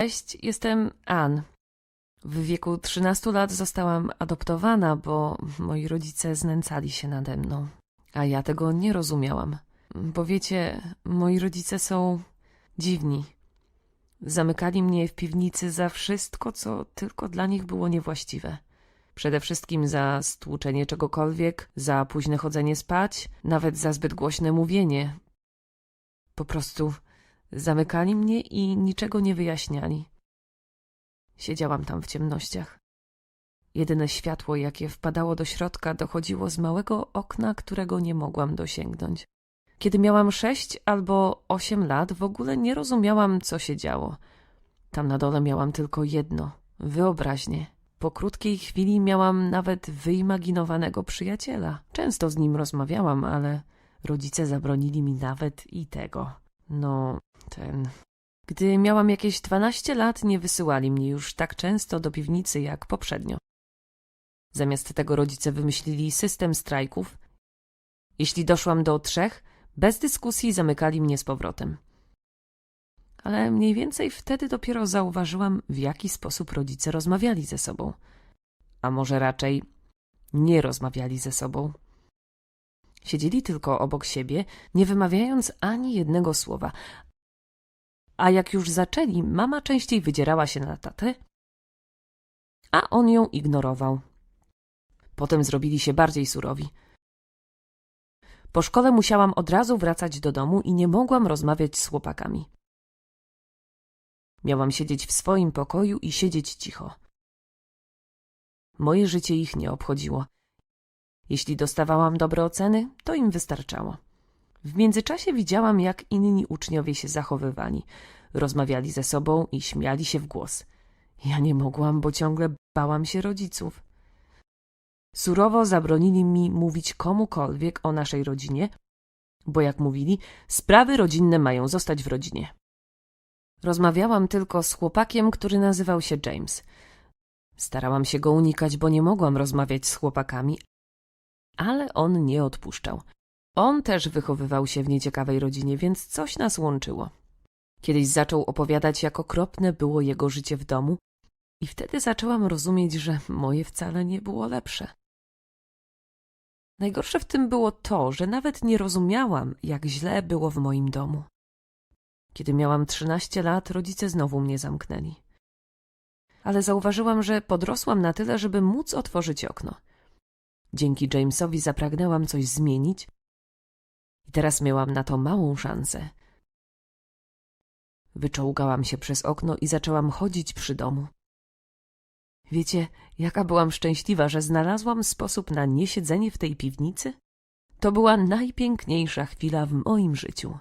Cześć, jestem Ann. W wieku 13 lat zostałam adoptowana, bo moi rodzice znęcali się nade mną. A ja tego nie rozumiałam. Bo wiecie, moi rodzice są dziwni. Zamykali mnie w piwnicy za wszystko, co tylko dla nich było niewłaściwe. Przede wszystkim za stłuczenie czegokolwiek, za późne chodzenie spać, nawet za zbyt głośne mówienie. Po prostu zamykali mnie i niczego nie wyjaśniali. Siedziałam tam w ciemnościach. Jedyne światło, jakie wpadało do środka, dochodziło z małego okna, którego nie mogłam dosięgnąć. Kiedy miałam sześć albo osiem lat, w ogóle nie rozumiałam, co się działo. Tam na dole miałam tylko jedno wyobraźnię. Po krótkiej chwili miałam nawet wyimaginowanego przyjaciela. Często z nim rozmawiałam, ale rodzice zabronili mi nawet i tego. No, ten. Gdy miałam jakieś 12 lat, nie wysyłali mnie już tak często do piwnicy jak poprzednio. Zamiast tego rodzice wymyślili system strajków. Jeśli doszłam do trzech, bez dyskusji zamykali mnie z powrotem. Ale mniej więcej wtedy dopiero zauważyłam, w jaki sposób rodzice rozmawiali ze sobą. A może raczej nie rozmawiali ze sobą. Siedzieli tylko obok siebie, nie wymawiając ani jednego słowa. A jak już zaczęli, mama częściej wydzierała się na tatę, a on ją ignorował. Potem zrobili się bardziej surowi. Po szkole musiałam od razu wracać do domu i nie mogłam rozmawiać z chłopakami. Miałam siedzieć w swoim pokoju i siedzieć cicho. Moje życie ich nie obchodziło. Jeśli dostawałam dobre oceny, to im wystarczało. W międzyczasie widziałam, jak inni uczniowie się zachowywali. Rozmawiali ze sobą i śmiali się w głos. Ja nie mogłam, bo ciągle bałam się rodziców. Surowo zabronili mi mówić komukolwiek o naszej rodzinie, bo jak mówili, sprawy rodzinne mają zostać w rodzinie. Rozmawiałam tylko z chłopakiem, który nazywał się James. Starałam się go unikać, bo nie mogłam rozmawiać z chłopakami, ale on nie odpuszczał. On też wychowywał się w nieciekawej rodzinie, więc coś nas łączyło. Kiedyś zaczął opowiadać, jak okropne było jego życie w domu, i wtedy zaczęłam rozumieć, że moje wcale nie było lepsze. Najgorsze w tym było to, że nawet nie rozumiałam, jak źle było w moim domu. Kiedy miałam trzynaście lat, rodzice znowu mnie zamknęli. Ale zauważyłam, że podrosłam na tyle, żeby móc otworzyć okno. Dzięki Jamesowi zapragnęłam coś zmienić i teraz miałam na to małą szansę. Wyczołgałam się przez okno i zaczęłam chodzić przy domu. Wiecie, jaka byłam szczęśliwa, że znalazłam sposób na niesiedzenie w tej piwnicy? To była najpiękniejsza chwila w moim życiu.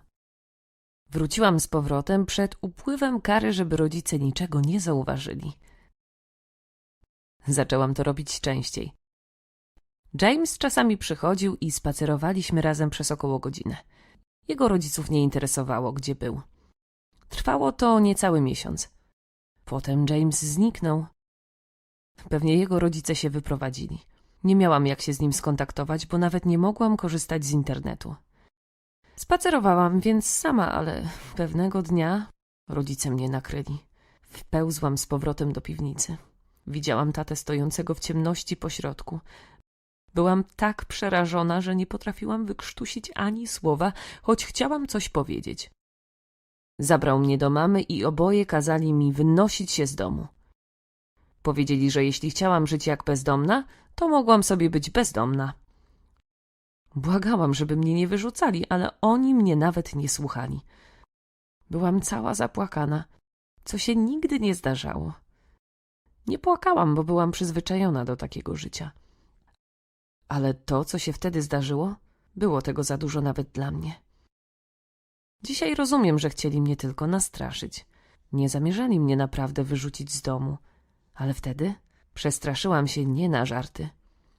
Wróciłam z powrotem przed upływem kary, żeby rodzice niczego nie zauważyli. Zaczęłam to robić częściej. James czasami przychodził i spacerowaliśmy razem przez około godzinę. Jego rodziców nie interesowało, gdzie był. Trwało to niecały miesiąc. Potem James zniknął. Pewnie jego rodzice się wyprowadzili. Nie miałam jak się z nim skontaktować, bo nawet nie mogłam korzystać z internetu. Spacerowałam więc sama, ale pewnego dnia rodzice mnie nakryli. Wpełzłam z powrotem do piwnicy. Widziałam tatę stojącego w ciemności po środku. Byłam tak przerażona, że nie potrafiłam wykrztusić ani słowa, choć chciałam coś powiedzieć. Zabrał mnie do mamy i oboje kazali mi wynosić się z domu. Powiedzieli, że jeśli chciałam żyć jak bezdomna, to mogłam sobie być bezdomna. Błagałam, żeby mnie nie wyrzucali, ale oni mnie nawet nie słuchali. Byłam cała zapłakana, co się nigdy nie zdarzało. Nie płakałam, bo byłam przyzwyczajona do takiego życia. Ale to, co się wtedy zdarzyło, było tego za dużo nawet dla mnie. Dzisiaj rozumiem, że chcieli mnie tylko nastraszyć. Nie zamierzali mnie naprawdę wyrzucić z domu, ale wtedy przestraszyłam się nie na żarty.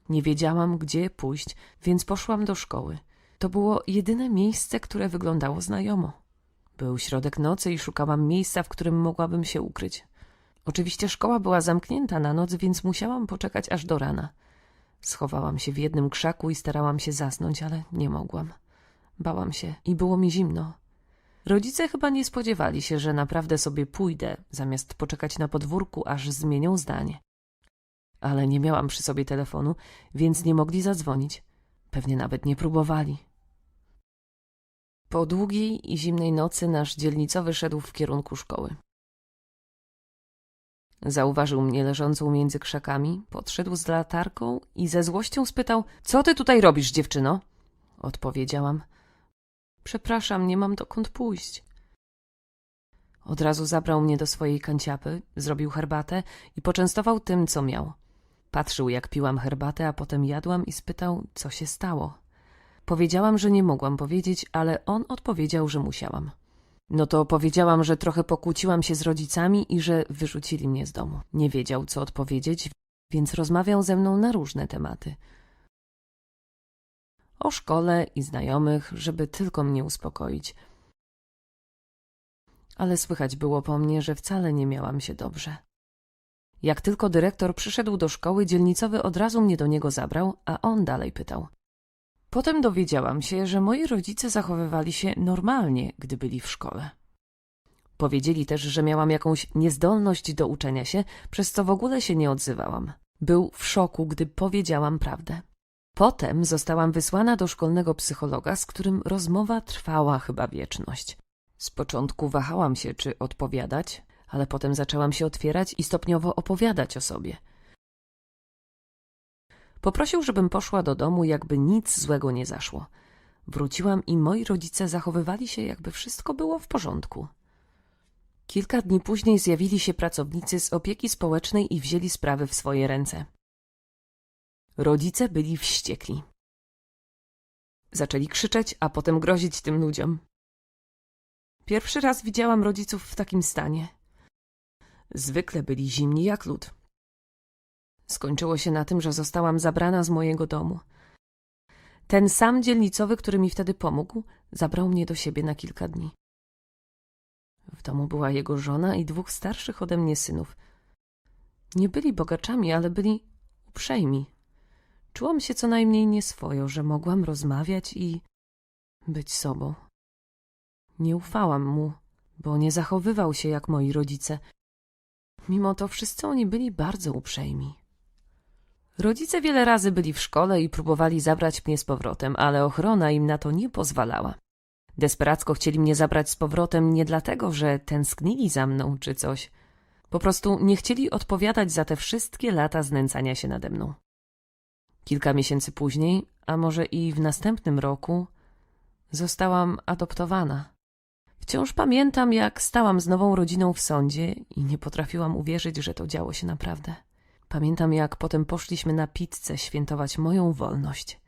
Nie wiedziałam, gdzie pójść, więc poszłam do szkoły. To było jedyne miejsce, które wyglądało znajomo. Był środek nocy i szukałam miejsca, w którym mogłabym się ukryć. Oczywiście szkoła była zamknięta na noc, więc musiałam poczekać aż do rana. Schowałam się w jednym krzaku i starałam się zasnąć, ale nie mogłam. Bałam się i było mi zimno. Rodzice chyba nie spodziewali się, że naprawdę sobie pójdę, zamiast poczekać na podwórku, aż zmienią zdanie. Ale nie miałam przy sobie telefonu, więc nie mogli zadzwonić. Pewnie nawet nie próbowali. Po długiej i zimnej nocy nasz dzielnicowy szedł w kierunku szkoły. Zauważył mnie leżącą między krzakami, podszedł z latarką i ze złością spytał: Co ty tutaj robisz, dziewczyno? Odpowiedziałam: Przepraszam, nie mam dokąd pójść. Od razu zabrał mnie do swojej kanciapy, zrobił herbatę i poczęstował tym, co miał. Patrzył, jak piłam herbatę, a potem jadłam i spytał, co się stało. Powiedziałam, że nie mogłam powiedzieć, ale on odpowiedział, że musiałam. No to powiedziałam, że trochę pokłóciłam się z rodzicami i że wyrzucili mnie z domu. Nie wiedział, co odpowiedzieć, więc rozmawiał ze mną na różne tematy. O szkole i znajomych, żeby tylko mnie uspokoić. Ale słychać było po mnie, że wcale nie miałam się dobrze. Jak tylko dyrektor przyszedł do szkoły, dzielnicowy od razu mnie do niego zabrał, a on dalej pytał. Potem dowiedziałam się, że moi rodzice zachowywali się normalnie, gdy byli w szkole. Powiedzieli też, że miałam jakąś niezdolność do uczenia się, przez co w ogóle się nie odzywałam. Był w szoku, gdy powiedziałam prawdę. Potem zostałam wysłana do szkolnego psychologa, z którym rozmowa trwała chyba wieczność. Z początku wahałam się, czy odpowiadać, ale potem zaczęłam się otwierać i stopniowo opowiadać o sobie. Poprosił, żebym poszła do domu, jakby nic złego nie zaszło. Wróciłam i moi rodzice zachowywali się, jakby wszystko było w porządku. Kilka dni później zjawili się pracownicy z opieki społecznej i wzięli sprawy w swoje ręce. Rodzice byli wściekli. Zaczęli krzyczeć, a potem grozić tym ludziom. Pierwszy raz widziałam rodziców w takim stanie. Zwykle byli zimni jak lód. Skończyło się na tym, że zostałam zabrana z mojego domu. Ten sam dzielnicowy, który mi wtedy pomógł, zabrał mnie do siebie na kilka dni. W domu była jego żona i dwóch starszych ode mnie synów. Nie byli bogaczami, ale byli uprzejmi. Czułam się co najmniej nieswojo, że mogłam rozmawiać i być sobą. Nie ufałam mu, bo nie zachowywał się jak moi rodzice. Mimo to wszyscy oni byli bardzo uprzejmi. Rodzice wiele razy byli w szkole i próbowali zabrać mnie z powrotem, ale ochrona im na to nie pozwalała. Desperacko chcieli mnie zabrać z powrotem nie dlatego, że tęsknili za mną czy coś. Po prostu nie chcieli odpowiadać za te wszystkie lata znęcania się nade mną. Kilka miesięcy później, a może i w następnym roku, zostałam adoptowana. Wciąż pamiętam, jak stałam z nową rodziną w sądzie i nie potrafiłam uwierzyć, że to działo się naprawdę. Pamiętam, jak potem poszliśmy na pizzę świętować moją wolność.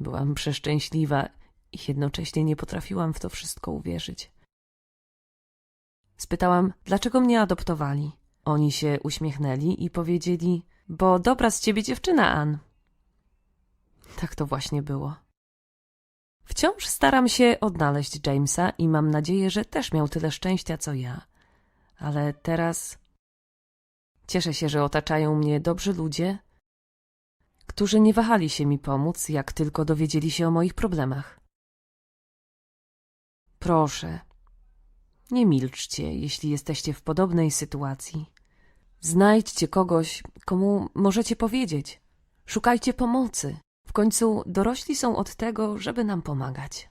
Byłam przeszczęśliwa i jednocześnie nie potrafiłam w to wszystko uwierzyć. Spytałam, dlaczego mnie adoptowali. Oni się uśmiechnęli i powiedzieli, bo dobra z ciebie dziewczyna, Ann. Tak to właśnie było. Wciąż staram się odnaleźć Jamesa i mam nadzieję, że też miał tyle szczęścia co ja. Ale teraz cieszę się, że otaczają mnie dobrzy ludzie, którzy nie wahali się mi pomóc, jak tylko dowiedzieli się o moich problemach. Proszę, nie milczcie, jeśli jesteście w podobnej sytuacji. Znajdźcie kogoś, komu możecie powiedzieć. Szukajcie pomocy. W końcu dorośli są od tego, żeby nam pomagać.